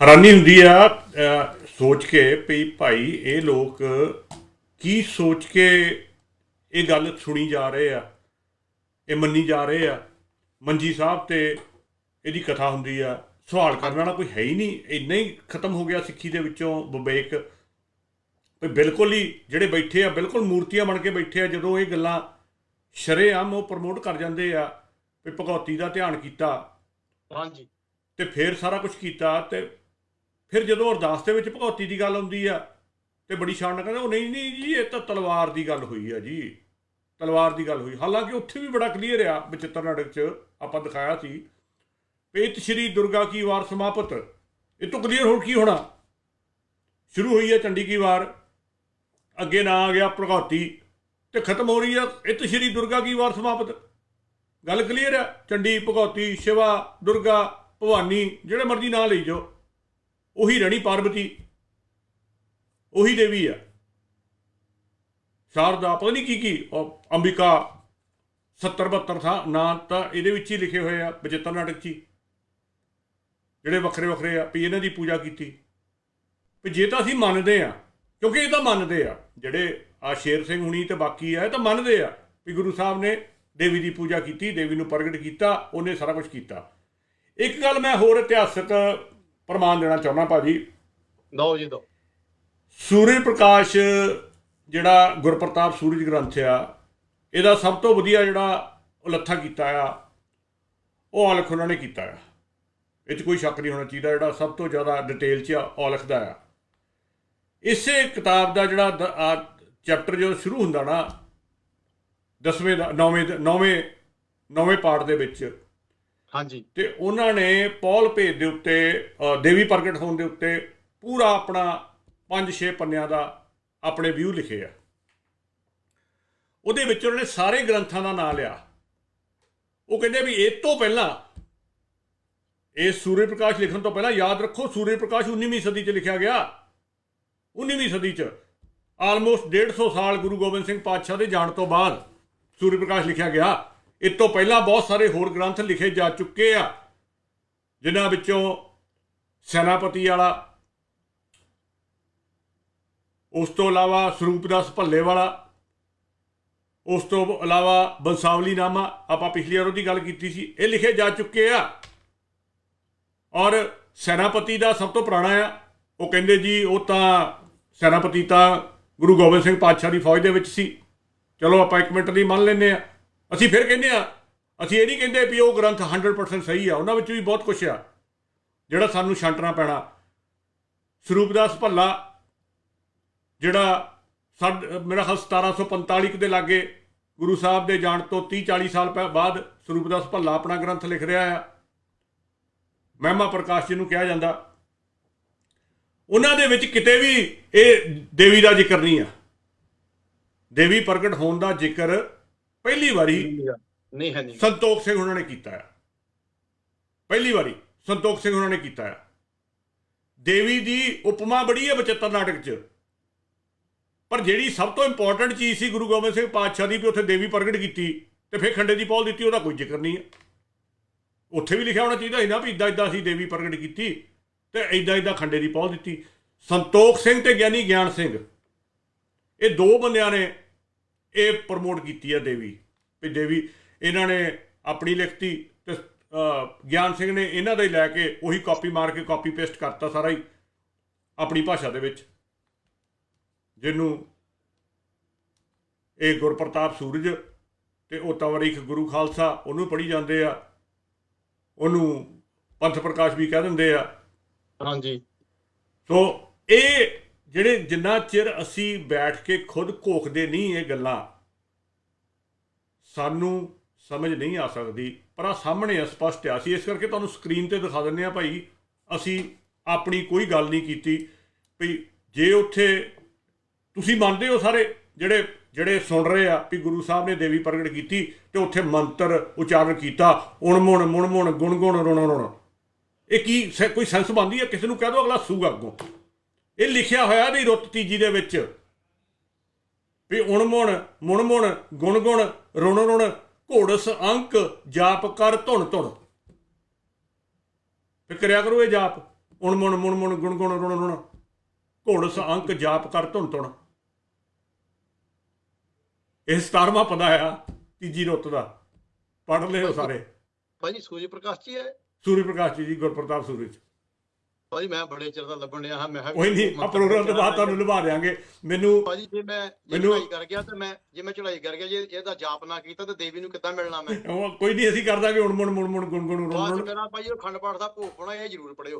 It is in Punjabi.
ਹੈਰਾਨੀ ਹੁੰਦੀ ਆ ਸੋਚ ਕੇ ਵੀ ਭਾਈ ਇਹ ਲੋਕ ਕੀ ਸੋਚ ਕੇ ਇਹ ਗੱਲ ਸੁਣੀ ਜਾ ਰਹੇ ਆ ਇਹ ਮੰਨੀ ਜਾ ਰਹੇ ਆ। ਮੰਜੀ ਸਾਹਿਬ ਤੇ ਇਹਦੀ ਕਥਾ ਹੁੰਦੀ ਆ ਸਵਾਲ ਕਰਨ ਵਾਲਾ ਕੋਈ ਹੈ ਹੀ ਨਹੀਂ ਇੰਨਾ ਹੀ ਖਤਮ ਹੋ ਗਿਆ ਸਿੱਖੀ ਦੇ ਵਿੱਚੋਂ ਵਿਵੇਕ। ਵੀ ਬਿਲਕੁਲ ਹੀ ਜਿਹੜੇ ਬੈਠੇ ਆ ਬਿਲਕੁਲ ਮੂਰਤੀਆਂ ਬਣ ਕੇ ਬੈਠੇ ਆ ਜਦੋਂ ਇਹ ਗੱਲਾਂ ਸ਼ਰੇਆਮ ਉਹ ਪ੍ਰਮੋਟ ਕਰ ਜਾਂਦੇ ਆ ਵੀ ਭਗੌਤੀ ਦਾ ਧਿਆਨ ਕੀਤਾ ਹਾਂਜੀ। ਤੇ ਫਿਰ ਸਾਰਾ ਕੁਝ ਕੀਤਾ ਤੇ ਫਿਰ ਜਦੋਂ ਅਰਦਾਸ ਦੇ ਵਿੱਚ ਭਗੌਤੀ ਦੀ ਗੱਲ ਆਉਂਦੀ ਆ, ਤੇ ਬੜੀ ਸ਼ਾਨ ਨਾਲ ਕਹਿੰਦੇ, ਉਹ ਨਹੀਂ ਨਹੀਂ ਜੀ, ਇਹ ਤਾਂ ਤਲਵਾਰ ਦੀ ਗੱਲ ਹੋਈ ਆ ਜੀ। ਤਲਵਾਰ ਦੀ ਗੱਲ ਹੋਈ। ਹਾਲਾਂਕਿ ਉੱਥੇ ਵੀ ਬੜਾ ਕਲੀਅਰ ਆ ਬਚਿੱਤਰ ਨਾਟਕ 'ਚ ਆਪਾਂ ਦਿਖਾਇਆ ਸੀ। ਪੇਤ ਸ਼੍ਰੀ ਦੁਰਗਾ ਕੀ ਵਾਰ ਸਮਾਪਤ? ਇਹ ਤੋਂ ਕਲੀਅਰ ਹੋਰ ਕੀ ਹੋਣਾ? ਸ਼ੁਰੂ ਹੋਈ ਹੈ ਚੰਡੀ ਕੀ ਵਾਰ। ਅੱਗੇ ਨਾ ਆ ਗਿਆ ਭਗੌਤੀ ਤੇ ਖਤਮ ਹੋ ਰਹੀ ਆ ਇਤ ਸ਼੍ਰੀ ਦੁਰਗਾ ਕੀ ਵਾਰ ਸਮਾਪਤ? ਗੱਲ ਕਲੀਅਰ ਆ? ਚੰਡੀ ਭਗੌਤੀ ਸ਼ਿਵਾ, ਦੁਰਗਾ, ਭਵਾਨੀ, ਜਿਹੜੇ ਮਰਜ਼ੀ ਨਾਂ ਲਈ ਜਾਓ। ਉਹੀ ਰਣੀ ਪਾਰਵਤੀ ਉਹੀ ਦੇਵੀ ਆ। ਸ਼ਾਰਦਾ ਪਤਾ ਨਹੀਂ ਕੀ ਕੀ, ਉਹ ਅੰਬਿਕਾ 70 72 ਥਾਂ ਨਾਂ ਤਾਂ ਇਹਦੇ ਵਿੱਚ ਹੀ ਲਿਖੇ ਹੋਏ ਆ, ਬਚਿੱਤਰ ਨਾਟਕ 'ਚ ਹੀ। ਜਿਹੜੇ ਵੱਖਰੇ ਵੱਖਰੇ ਆ, ਵੀ ਇਹਨਾਂ ਦੀ ਪੂਜਾ ਕੀਤੀ। ਵੀ ਜੇ ਤਾਂ ਅਸੀਂ ਮੰਨਦੇ ਆ, ਕਿਉਂਕਿ ਇਹ ਤਾਂ ਮੰਨਦੇ ਆ, ਜਿਹੜੇ ਆ ਸ਼ੇਰ ਸਿੰਘ ਹੁਣੀ ਤੇ ਬਾਕੀ ਆ, ਇਹ ਤਾਂ ਮੰਨਦੇ ਆ ਵੀ ਗੁਰੂ ਸਾਹਿਬ ਨੇ ਦੇਵੀ ਦੀ ਪੂਜਾ ਕੀਤੀ, ਦੇਵੀ ਨੂੰ ਪ੍ਰਗਟ ਕੀਤਾ, ਉਹਨੇ ਸਾਰਾ ਕੁਝ ਕੀਤਾ। ਇੱਕ ਗੱਲ ਮੈਂ ਹੋਰ ਇਤਿਹਾਸਕ ਪ੍ਰਮਾਣ ਦੇਣਾ ਚਾਹੁੰਦਾ ਭਾਜੀ। ਦੋ ਜੀ ਦੋ ਸੂਰਜ ਪ੍ਰਕਾਸ਼ ਜਿਹੜਾ ਗੁਰਪ੍ਰਤਾਪ ਸੂਰਜ ਗ੍ਰੰਥ ਆ ਇਹਦਾ ਸਭ ਤੋਂ ਵਧੀਆ ਜਿਹੜਾ ਉਲੱਥਾ ਕੀਤਾ ਆ ਉਹ ਔਲਖ ਉਹਨਾਂ ਨੇ ਕੀਤਾ ਆ। ਇਹ 'ਚ ਕੋਈ ਸ਼ੱਕ ਨਹੀਂ ਹੋਣਾ ਚਾਹੀਦਾ ਜਿਹੜਾ ਸਭ ਤੋਂ ਜ਼ਿਆਦਾ ਡਿਟੇਲ 'ਚ ਆ ਔਲਖ ਦਾ ਆ। ਇਸੇ ਕਿਤਾਬ ਦਾ ਜਿਹੜਾ ਚੈਪਟਰ ਜਦੋਂ ਸ਼ੁਰੂ ਹੁੰਦਾ ਨਾ 10ਵੇਂ ਦਾ 9ਵੇਂ ਨੌਵੇਂ ਨੌਵੇਂ ਪਾਰਟ ਦੇ ਵਿੱਚ ਹਾਂਜੀ। ਤੇ ਉਹਨਾਂ ਨੇ ਪੌਲ ਭੇਦ ਦੇ ਉੱਤੇ ਦੇਵੀ ਪ੍ਰਗਟ ਹੋਣ ਦੇ ਉੱਤੇ ਪੂਰਾ ਆਪਣਾ 5-6 ਪੰਨਿਆਂ ਦਾ ਆਪਣੇ ਵਿਊ ਲਿਖੇ ਆ। ਉਹਦੇ ਵਿੱਚ ਉਹਨਾਂ ਨੇ ਸਾਰੇ ਗ੍ਰੰਥਾਂ ਦਾ ਨਾਮ ਲਿਆ। ਉਹ ਕਹਿੰਦੇ ਵੀ ਇਹ ਤੋਂ ਪਹਿਲਾਂ, ਇਹ ਸੂਰਜ ਪ੍ਰਕਾਸ਼ ਲਿਖਣ ਤੋਂ ਪਹਿਲਾਂ ਯਾਦ ਰੱਖੋ ਸੂਰਜ ਪ੍ਰਕਾਸ਼ 19ਵੀਂ ਸਦੀ 'ਚ ਲਿਖਿਆ ਗਿਆ। 19ਵੀਂ ਸਦੀ 'ਚ ਆਲਮੋਸਟ 150 ਸਾਲ ਗੁਰੂ ਗੋਬਿੰਦ ਸਿੰਘ ਪਾਤਸ਼ਾਹ ਦੇ ਜਾਣ ਤੋਂ ਬਾਅਦ ਸੂਰਜ ਪ੍ਰਕਾਸ਼ ਲਿਖਿਆ ਗਿਆ। ਇਸ ਤੋਂ ਪਹਿਲਾਂ ਬਹੁਤ ਸਾਰੇ ਹੋਰ ਗ੍ਰੰਥ ਲਿਖੇ ਜਾ ਚੁੱਕੇ ਆ, ਜਿਨ੍ਹਾਂ ਵਿੱਚੋਂ ਸੈਨਾਪਤੀ ਵਾਲਾ, ਉਸ ਤੋਂ ਇਲਾਵਾ ਸਰੂਪਦਾਸ ਭੱਲੇ ਵਾਲਾ, ਉਸ ਤੋਂ ਇਲਾਵਾ ਬੰਸਾਵਲੀ ਨਾਮਾ ਆਪਾਂ ਪਿਛਲੀ ਵਾਰ ਉਹਦੀ ਗੱਲ ਕੀਤੀ ਸੀ, ਇਹ ਲਿਖੇ ਜਾ ਚੁੱਕੇ ਆ। ਔਰ ਸੈਨਾਪਤੀ ਦਾ ਸਭ ਤੋਂ ਪੁਰਾਣਾ ਆ, ਉਹ ਕਹਿੰਦੇ ਜੀ, ਉਹ ਤਾਂ ਸੈਨਾਪਤੀ ਤਾਂ ਗੁਰੂ ਗੋਬਿੰਦ ਸਿੰਘ ਪਾਤਸ਼ਾਹ ਦੀ ਫੌਜ ਦੇ ਵਿੱਚ ਸੀ। ਚਲੋ ਆਪਾਂ ਇੱਕ ਮਿੰਟ ਲਈ ਮੰਨ ਲੈਂਦੇ ਆ। ਅਸੀਂ ਫਿਰ ਕਹਿੰਦੇ ਆ ਅਸੀਂ ਇਹ ਨਹੀਂ ਕਹਿੰਦੇ ਵੀ ਉਹ ਗ੍ਰੰਥ 100% ਸਹੀ ਆ, ਉਹਨਾਂ ਵਿੱਚ ਵੀ ਬਹੁਤ ਕੁਝ ਆ, ਜਿਹੜਾ ਸਾਨੂੰ ਛਾਂਟਣਾ ਪੈਣਾ। ਸਰੂਪਦਾਸ ਭੱਲਾ, ਜਿਹੜਾ ਸਾਡ, ਮੇਰਾ ਖਿਆਲ 1745 ਕੁ ਦੇ ਲਾਗੇ ਗੁਰੂ ਸਾਹਿਬ ਦੇ ਜਾਣ ਤੋਂ 30 40 ਸਾਲ ਪਹਿ- ਬਾਅਦ ਸਰੂਪਦਾਸ ਭੱਲਾ ਆਪਣਾ ਗ੍ਰੰਥ ਲਿਖ ਰਿਹਾ ਆ। ਮਹਿਮਾ ਪ੍ਰਕਾਸ਼ ਜੀ ਨੂੰ ਕਿਹਾ ਜਾਂਦਾ। ਉਹਨਾਂ ਦੇ ਵਿੱਚ ਕਿਤੇ ਵੀ ਇਹ ਦੇਵੀ ਦਾ ਜ਼ਿਕਰ ਨਹੀਂ ਆ। ਦੇਵੀ ਪ੍ਰਗਟ ਹੋਣ ਦਾ ਜ਼ਿਕਰ ਪਹਿਲੀ ਵਾਰੀ ਨਹੀਂ ਹੈ ਨਹੀਂ ਸੰਤੋਖ ਸਿੰਘ ਉਹਨਾਂ ਨੇ ਕੀਤਾ ਆ। ਪਹਿਲੀ ਵਾਰੀ ਸੰਤੋਖ ਸਿੰਘ ਉਹਨਾਂ ਨੇ ਕੀਤਾ ਆ। ਦੇਵੀ ਦੀ ਉਪਮਾ ਬੜੀ ਹੈ ਬਚਿੱਤਰ ਨਾਟਕ 'ਚ। ਪਰ ਜਿਹੜੀ ਸਭ ਤੋਂ ਇੰਪੋਰਟੈਂਟ ਚੀਜ਼ ਸੀ ਗੁਰੂ ਗੋਬਿੰਦ ਸਿੰਘ ਪਾਤਸ਼ਾਹ ਦੀ ਵੀ ਉੱਥੇ ਦੇਵੀ ਪ੍ਰਗਟ ਕੀਤੀ ਤੇ ਫਿਰ ਖੰਡੇ ਦੀ ਪੌਲ ਦਿੱਤੀ ਉਹਦਾ ਕੋਈ ਜ਼ਿਕਰ ਨਹੀਂ ਹੈ ਉੱਥੇ ਵੀ ਲਿਖਿਆ ਹੋਣਾ ਚਾਹੀਦਾ ਸੀ ਨਾ ਵੀ ਇਦਾਂ ਇਦਾਂ ਅਸੀਂ ਦੇਵੀ ਪ੍ਰਗਟ ਕੀਤੀ ਤੇ ਇਦਾਂ ਇਦਾਂ ਖੰਡੇ ਦੀ ਪੌਲ ਦਿੱਤੀ। ਸੰਤੋਖ ਸਿੰਘ ਤੇ ਗਿਆਨੀ ਗਿਆਨ ਸਿੰਘ। ਇਹ ਦੋ ਬੰਦਿਆਂ ਨੇ ਇਹ ਪ੍ਰਮੋਟ ਕੀਤੀ ਹੈ ਦੇਵੀ ਵੀ ਦੇਵੀ ਇਹਨਾਂ ਨੇ ਆਪਣੀ ਲਿਖਤੀ ਤੇ ਗਿਆਨ ਸਿੰਘ ਨੇ ਇਹਨਾਂ ਦਾ ਹੀ ਲੈ ਕੇ ਉਹੀ ਕਾਪੀ ਮਾਰ ਕੇ ਕਾਪੀ ਪੇਸਟ ਕਰਤਾ ਸਾਰਾ ਹੀ ਆਪਣੀ ਭਾਸ਼ਾ ਦੇ ਵਿੱਚ। ਜਿਹਨੂੰ ਇਹ ਗੁਰਪ੍ਰਤਾਪ ਸੂਰਜ ਤੇ ਉਹ ਤਵਰੀਖ ਗੁਰੂ ਖਾਲਸਾ ਉਹਨੂੰ ਪੜ੍ਹੀ ਜਾਂਦੇ ਆ ਉਹਨੂੰ ਪੰਥ ਪ੍ਰਕਾਸ਼ ਵੀ ਕਹਿ ਦਿੰਦੇ ਆ। ਹਾਂਜੀ। ਸੋ ਇਹ ਜਿਹੜੇ ਜਿੰਨਾ ਚਿਰ ਅਸੀਂ ਬੈਠ ਕੇ ਖੁਦ ਘੋਖਦੇ ਨਹੀਂ ਇਹ ਗੱਲਾਂ, ਸਾਨੂੰ ਸਮਝ ਨਹੀਂ ਆ ਸਕਦੀ, ਪਰ ਆ ਸਾਹਮਣੇ ਆ, ਸਪਸ਼ਟ ਆ। ਸੀ ਇਸ ਕਰਕੇ ਤੁਹਾਨੂੰ ਸਕਰੀਨ ਤੇ ਦਿਖਾ ਦਿੰਦੇ ਆ ਭਾਈ, ਅਸੀਂ ਆਪਣੀ ਕੋਈ ਗੱਲ ਨਹੀਂ ਕੀਤੀ ਵੀ ਜੇ ਉੱਥੇ ਤੁਸੀਂ ਮੰਨਦੇ ਹੋ ਸਾਰੇ ਜਿਹੜੇ ਜਿਹੜੇ ਸੁਣ ਰਹੇ ਆ ਵੀ ਗੁਰੂ ਸਾਹਿਬ ਨੇ ਦੇਵੀ ਪ੍ਰਗਟ ਕੀਤੀ ਤੇ ਉੱਥੇ ਮੰਤਰ ਉਚਾਰਨ ਕੀਤਾ ਉਣਮੁਣ ਮੁਣਮੁਣ ਗੁਣਗੁਣ ਰੁਣ ਰੁਣ। ਇਹ ਕੀ ਸ- ਕੋਈ ਸੈਂਸ ਬਣਦੀ ਹੈ? ਕਿਸੇ ਨੂੰ ਕਹਿ ਦੋ ਅਗਲਾ ਸੂਗਾ ਅੱਗੋਂ। ਇਹ ਲਿਖਿਆ ਹੋਇਆ ਨਹੀਂ ਰੁੱਤ ਤੀਜੀ ਦੇ ਵਿੱਚ। ਵੀ ਉਣਮੁਣ ਮੁਣਮੁਣ ਗੁਣਗੁਣ ਰੁਣ ਰੁਣ ਘੋੜਸ ਅੰਕ ਜਾਪ ਕਰ ਧੁਣ ਧੁਣ। ਫਿਰ ਕਰਿਆ ਕਰੋ ਇਹ ਜਾਪ। ਉਣ ਮੁਣ ਮੁਣ ਮੁਣ ਗੁਣ ਗੁਣ ਰੁਣ ਰੁਣ ਘੋੜਸ ਅੰਕ ਜਾਪ ਕਰ ਧੁਨ ਧੁਨ ਇਹ 17ਵਾਂ ਪਦਾ ਆ ਤੀਜੀ ਰੁੱਤ ਦਾ। ਪੜ੍ਹ ਲਿਓ ਸਾਰੇ। ਭਾਜੀ ਸੂਰਜ ਪ੍ਰਕਾਸ਼ ਜੀ ਹੈ। ਸੂਰੀ ਪ੍ਰਕਾਸ਼ ਜੀ ਗੁਰਪ੍ਰਤਾਪ ਸੂਰਜ। ਭਾਜੀ ਮੈਂ ਬੜੇ ਚਿਰ ਦਾ ਲੱਭਣ ਡਿਆ ਹਾਂ ਮੈਂ ਕਿਹਾ ਕੋਈ ਨਹੀਂ ਆ ਪ੍ਰੋਗਰਾਮ ਤੋਂ ਬਾਅਦ ਤੁਹਾਨੂੰ ਲੁਭਾ ਦੇਾਂਗੇ ਮੈਨੂੰ ਭਾਜੀ ਜੇ ਮੈਂ ਚੜਾਈ ਕਰ ਗਿਆ ਤੇ ਮੈਂ ਜੇ ਮੈਂ ਚੜਾਈ ਕਰ ਗਿਆ ਜੇ ਇਹਦਾ ਜਾਪ ਨਾ ਕੀਤਾ ਤੇ ਦੇਵੀ ਨੂੰ ਕਿੱਦਾਂ ਮਿਲਣਾ ਮੈਂ? ਕੋਈ ਨਹੀਂ ਅਸੀਂ ਕਰ ਦਾਂਗੇ ਉਣ ਮੁਣ ਮੁਣ ਮੁਣ ਗੁਣ ਗੁਣ ਰੁਣ ਰੁਣ ਮੇਰਾ ਭਾਜੀ ਉਹ ਖੰਡ ਪਾਠ ਦਾ ਭੋਗ ਹੋਣਾ ਇਹ ਜ਼ਰੂਰ ਪੜਿਓ